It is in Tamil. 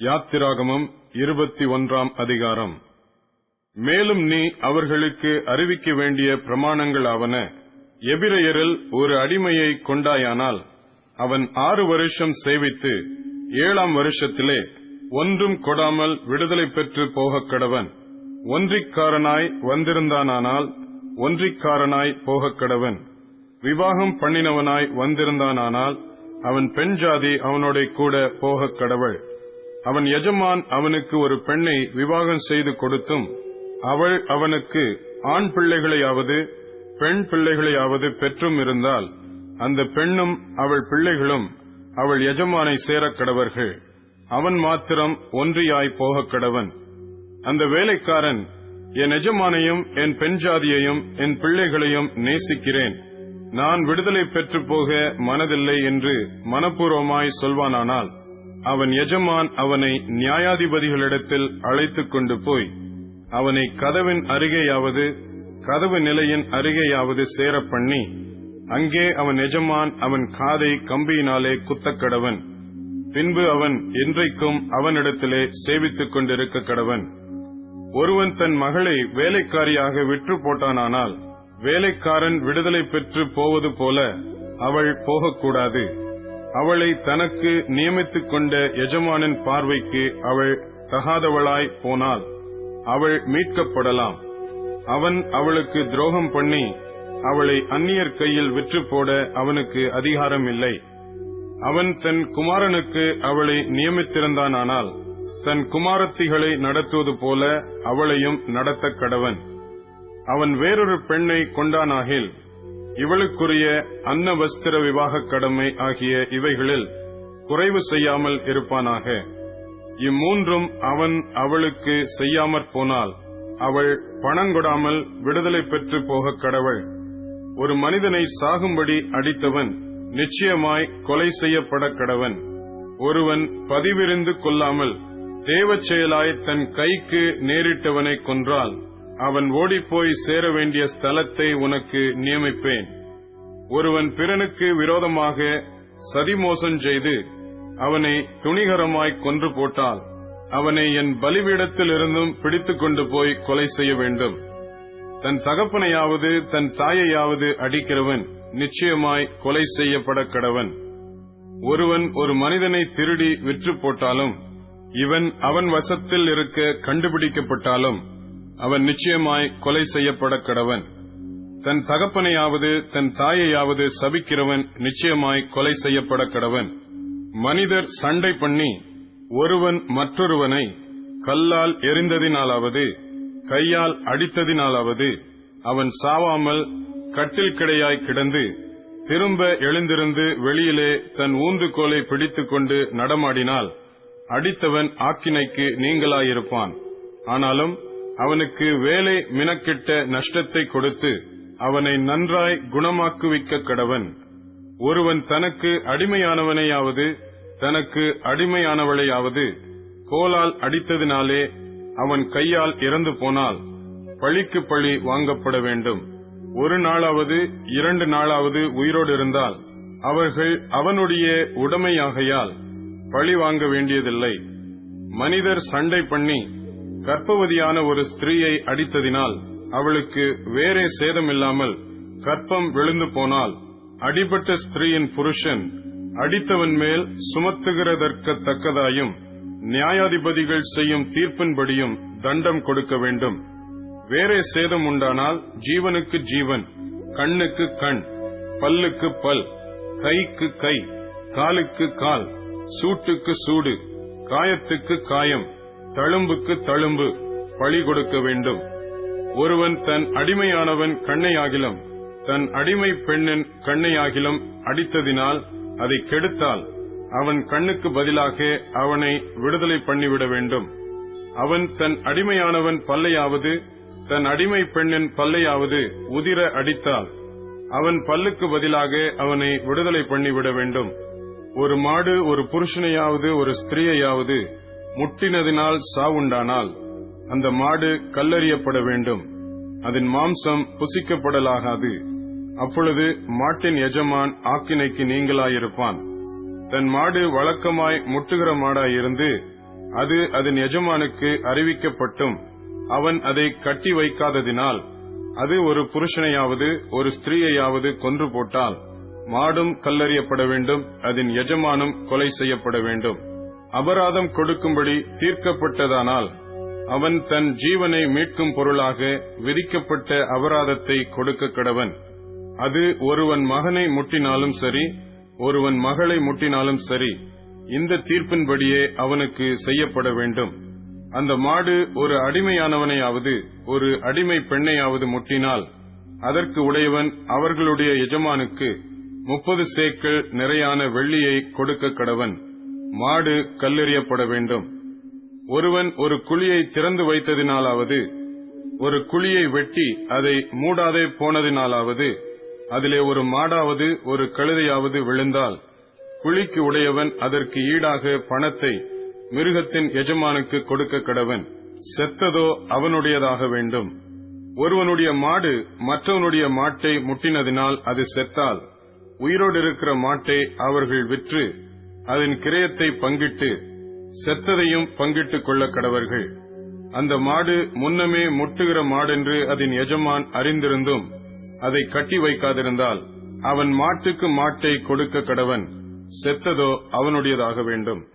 யாத்திராகமம் இருபத்தி ஒன்றாம் அதிகாரம். மேலும் நீ அவர்களுக்கு அறிவிக்க வேண்டிய பிரமாணங்களாவன எபிரையரில் ஒரு அடிமையை கொண்டாயானால் அவன் ஆறு வருஷம் சேவித்து ஏழாம் வருஷத்திலே ஒன்றும் கொடாமல் விடுதலை பெற்று போகக் கடவன். ஒன்றிக்காரனாய் வந்திருந்தானானால் ஒன்றிக்காரனாய் போகக் கடவன். விவாகம் பண்ணினவனாய் வந்திருந்தானானால் அவன் பெண் ஜாதி அவனோட கூட போகக் கடவள். அவன் எஜமான் அவனுக்கு ஒரு பெண்ணை விவாகம் செய்து கொடுத்தும் அவள் அவனுக்கு ஆண் பிள்ளைகளையாவது பெண் பிள்ளைகளையாவது பெற்றும் இருந்தால் அந்த பெண்ணும் அவள் பிள்ளைகளும் அவள் எஜமானை சேரக் கடவர்கள். அவன் மாத்திரம் ஒன்றியாய் போகக் கடவன். அந்த வேலைக்காரன் என் எஜமானையும் என் பெண் ஜாதியையும் என் பிள்ளைகளையும் நேசிக்கிறேன். நான் விடுதலை பெற்று போக மனதில்லை என்று மனப்பூர்வமாய் சொல்வானானால் அவன் எஜமான் அவனை நியாயாதிபதிகளிடத்தில் அழைத்துக் கொண்டு போய் அவனை கதவின் அருகேயாவது கதவு நிலையின் அருகேயாவது சேரப் பண்ணி அங்கே அவன் எஜமான் அவன் காதை கம்பியினாலே குத்தக்கடவன். பின்பு அவன் என்றைக்கும் அவனிடத்திலே சேவித்துக் கொண்டிருக்க கடவன். ஒருவன் தன் மகளை வேலைக்காரியாக விற்று போட்டானானால் வேலைக்காரன் விடுதலை பெற்று போவது போல அவள் போகக்கூடாது. அவளை தனக்கு நியமித்துக் கொண்ட எஜமானின் பார்வைக்கு அவள் தகாதவளாய் போனால் அவள் மீட்கப்படலாம். அவன் அவளுக்கு துரோகம் பண்ணி அவளை அந்நியர் கையில் விற்று போட அவனுக்கு அதிகாரம் இல்லை. அவன் தன் குமாரனுக்கு அவளை நியமித்திருந்தானால் தன் குமாரத்திகளை நடத்துவது போல அவளையும் நடத்த கடவன். அவன் வேறொரு பெண்ணை கொண்டானாகில் இவளுக்குரிய அன்ன வஸ்திர விவாக கடமை ஆகிய இவைகளில் குறைவு செய்யாமல் இருப்பானாக. இம்மூன்றும் அவன் அவளுக்கு செய்யாமற் போனால் அவள் பணங்கொடாமல் விடுதலை பெற்று போக கடவள். ஒரு மனிதனை சாகும்படி அடித்தவன் நிச்சயமாய் கொலை செய்யப்பட கடவன். ஒருவன் பதிவிருந்து கொள்ளாமல் தேவச் செயலாய் தன் கைக்கு நேரிட்டவனை கொன்றால் அவன் ஓடிப்போய் சேர வேண்டிய ஸ்தலத்தை உனக்கு நியமிப்பேன். ஒருவன் பிறனுக்கு விரோதமாக சதிமோசம் செய்து அவனை துணிகரமாய் கொன்று போட்டால் அவனை என் பலிபீடத்திலிருந்தும் பிடித்துக் கொண்டு போய் கொலை செய்ய வேண்டும். தன் தகப்பனையாவது தன் தாயையாவது அடிக்கிறவன் நிச்சயமாய் கொலை செய்யப்பட கடவன். ஒருவன் ஒரு மனிதனை திருடி விற்று போட்டாலும் இவன் அவன் வசத்தில் இருக்க கண்டுபிடிக்கப்பட்டாலும் அவன் நிச்சயமாய் கொலை செய்யப்பட கடவன் தன் தகப்பனையாவது தன் தாயையாவது சபிக்கிறவன் நிச்சயமாய் கொலை செய்யப்பட கடவன் மனிதர் சண்டை பண்ணி ஒருவன் மற்றொருவனை கல்லால் எரிந்ததினாலாவது கையால் அடித்ததினாலாவது அவன் சாவாமல் கட்டில் கிடையாய் கிடந்து திரும்ப எழுந்திருந்து வெளியிலே தன் ஊந்துகோலை பிடித்துக் கொண்டு நடமாடினால் அடித்தவன் ஆக்கினைக்கு நீங்களாயிருப்பான். ஆனாலும் அவனுக்கு வேலை மினக்கிட்ட நஷ்டத்தை கொடுத்து அவனை நன்றாய் குணமாக்குவிக்க கடவன். ஒருவன் தனக்கு அடிமையானவனையாவது தனக்கு அடிமையானவளையாவது கோலால் அடித்ததினாலே அவன் கையால் இறந்து போனால் பழிக்கு பழி வாங்கப்பட வேண்டும். ஒரு நாளாவது இரண்டு நாளாவது உயிரோடு இருந்தால் அவர்கள் அவனுடைய உடைமையாகையால் பழி வாங்க வேண்டியதில்லை. மனிதர் சண்டை பண்ணி கர்ப்பவதியான ஒரு ஸ்திரீயை அடித்ததினால் அவளுக்கு வேறே சேதமில்லாமல் கற்பம் விழுந்து போனால் அடிபட்ட ஸ்திரீயின் புருஷன் அடித்தவன் மேல் சுமத்துகிறதற்கத்தக்கதாயும் நியாயாதிபதிகள் செய்யும் தீர்ப்பின்படியும் தண்டம் கொடுக்க வேண்டும். வேறே சேதம் உண்டானால் ஜீவனுக்கு ஜீவன் கண்ணுக்கு கண் பல்லுக்கு பல் கைக்கு கை காலுக்கு கால் சூட்டுக்கு சூடு காயத்துக்கு காயம் தழும்புக்கு தழும்பு பழி கொடுக்க வேண்டும். ஒருவன் தன் அடிமையானவன் கண்ணையாகிலும் தன் அடிமை பெண்ணின் கண்ணையாகிலும் அடித்ததினால் அதை கெடுத்தால் அவன் கண்ணுக்கு பதிலாக அவனை விடுதலை பண்ணிவிட வேண்டும். அவன் தன் அடிமையானவன் பல்லையாவது தன் அடிமை பெண்ணின் பல்லையாவது உதிர அடித்தால் அவன் பல்லுக்கு பதிலாக அவனை விடுதலை பண்ணிவிட வேண்டும். ஒரு மாடு ஒரு புருஷனையாவது ஒரு ஸ்திரீயையாவது முட்டினதினால் சாவுண்டானால் அந்த மாடு கல்லறியப்பட வேண்டும். அதன் மாம்சம் புசிக்கப்படலாகாது. அப்பொழுது மாட்டின் எஜமான் ஆக்கினைக்கு நீங்களாயிருப்பான். தன் மாடு வழக்கமாய் முட்டுகிற மாடாயிருந்து அது அதன் எஜமானுக்கு அறிவிக்கப்பட்டும். அவன் அதை கட்டி வைக்காததினால் அது ஒரு புருஷனையாவது ஒரு ஸ்திரீயையாவது கொன்று போட்டால் மாடும் கல்லறியப்பட வேண்டும் அதன் எஜமானும் கொலை செய்யப்பட வேண்டும். அபராதம் கொடுக்கும்படி தீர்க்கப்பட்டதானால் அவன் தன் ஜீவனை மீட்கும் பொருளாக விதிக்கப்பட்ட அபராதத்தை கொடுக்க கடவன். அது ஒருவன் மகனை முட்டினாலும் சரி ஒருவன் மகளை முட்டினாலும் சரி இந்த தீர்ப்பின்படியே அவனுக்கு செய்யப்பட வேண்டும். அந்த மாடு ஒரு அடிமையானவனையாவது ஒரு அடிமை பெண்ணையாவது முட்டினால் அதற்கு உடையவன் அவர்களுடைய எஜமானுக்கு முப்பது சேக்கள் நிறையான வெள்ளியை கொடுக்க கடவன். மாடு கல்லெறியப்பட வேண்டும். ஒருவன் ஒரு குழியை திறந்து வைத்ததினாலாவது ஒரு குழியை வெட்டி அதை மூடாதே போனதினாலாவது அதிலே ஒரு மாடாவது ஒரு கழுதையாவது விழுந்தால் குழிக்கு உடையவன் அதற்கு ஈடாக பணத்தை மிருகத்தின் எஜமானுக்கு கொடுக்க கடவன். செத்ததோ அவனுடையதாக வேண்டும். ஒருவனுடைய மாடு மற்றவனுடைய மாட்டை முட்டினதினால் அது செத்தால் உயிரோடு இருக்கிற மாட்டை அவர்கள் விற்று அதன் கிரயத்தை பங்கிட்டு செத்ததையும் பங்கிட்டுக் கொள்ள கடவர்கள். அந்த மாடு முன்னமே முட்டுகிற மாடென்று அதன் எஜமான் அறிந்திருந்தும் அதை கட்டி வைக்காதிருந்தால் அவன் மாட்டுக்கு மாட்டை கொடுக்க கடவன். செத்ததோ அவனுடையதாக வேண்டும்.